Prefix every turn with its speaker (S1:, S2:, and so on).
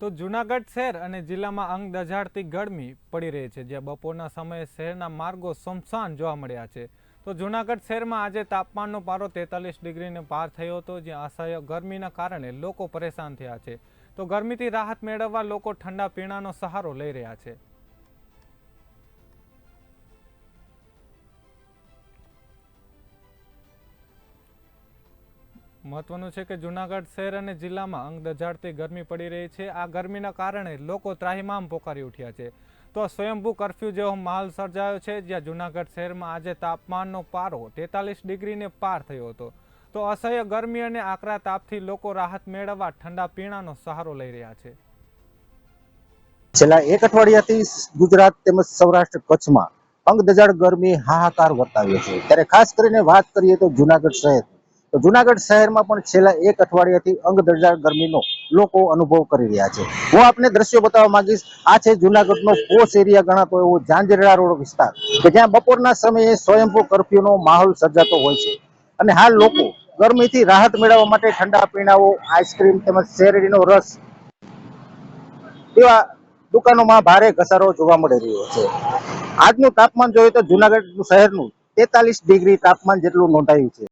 S1: તો જૂનાગઢ શહેર અને જિલ્લામાં અંગ દઝાડતી ગરમી પડી રહી છે, જ્યાં બપોરના સમયે શહેરના માર્ગો સમસાન જોવા મળ્યા છે. તો જૂનાગઢ શહેરમાં આજે તાપમાનનો પારો તેતાલીસ ડિગ્રીને પાર થયો હતો, જ્યાં અસહ્ય ગરમીના કારણે લોકો પરેશાન થયા છે. તો ગરમીથી રાહત મેળવવા લોકો ઠંડા પીણાનો સહારો લઈ રહ્યા છે. મહત્વનું છે કે જૂનાગઢ શહેર અને જિલ્લામાં અંગ દઝાડતી ગરમી પડી રહી છે. આ ગરમીના કારણે લોકો ત્રાહિમામ પોકારી ઉઠ્યા છે. તો સ્વયંભૂ કરફ્યુ જેવો માહોલ સર્જાયો છે, જ્યાં જૂનાગઢ શહેરમાં આજે તાપમાનનો પારો તેતાલીસ ડિગ્રીને પાર થયો હતો. તો અસહ્ય ગરમી અને આકરા તાપથી લોકો રાહત મેળવવા ઠંડા પીણાનો સહારો લઈ રહ્યા છે.
S2: છેલ્લા એક અઠવાડિયાથી ગુજરાત તેમજ સૌરાષ્ટ્ર કચ્છમાં અંગ દજાડ ગરમી હાહાકાર વર્તાવ્યો છે. ત્યારે ખાસ કરીને વાત કરીએ તો જુનાગઢ શહેર. તો જુનાગઢ શહેરમાં પણ છેલ્લા એક અઠવાડિયાથી અંગ દજાડ ગરમીનો લોકો અનુભવ કરી રહ્યા છે. હું આપને દ્રશ્યો બતાવવા માંગીશ, આ છે જુનાગઢનો પોશ એરિયા ગણાતો એવો ઝાંઝરડા રોડ વિસ્તાર, કે જ્યાં બપોરના સમયે સ્વયંભૂ કરફ્યુનો માહોલ સર્જાતો હોય છે. અને હાલ લોકો ગરમીથી રાહત મેળવવા માટે ઠંડા પીણાઓ, આઈસ્ક્રીમ તેમજ શેરડીનો રસ એવા દુકાનોમાં ભારે ઘસારો જોવા મળી રહ્યો છે. આજનું તાપમાન જોઈએ તો જુનાગઢ શહેરનું તેતાલીસ ડિગ્રી તાપમાન જેટલું નોંધાયું છે.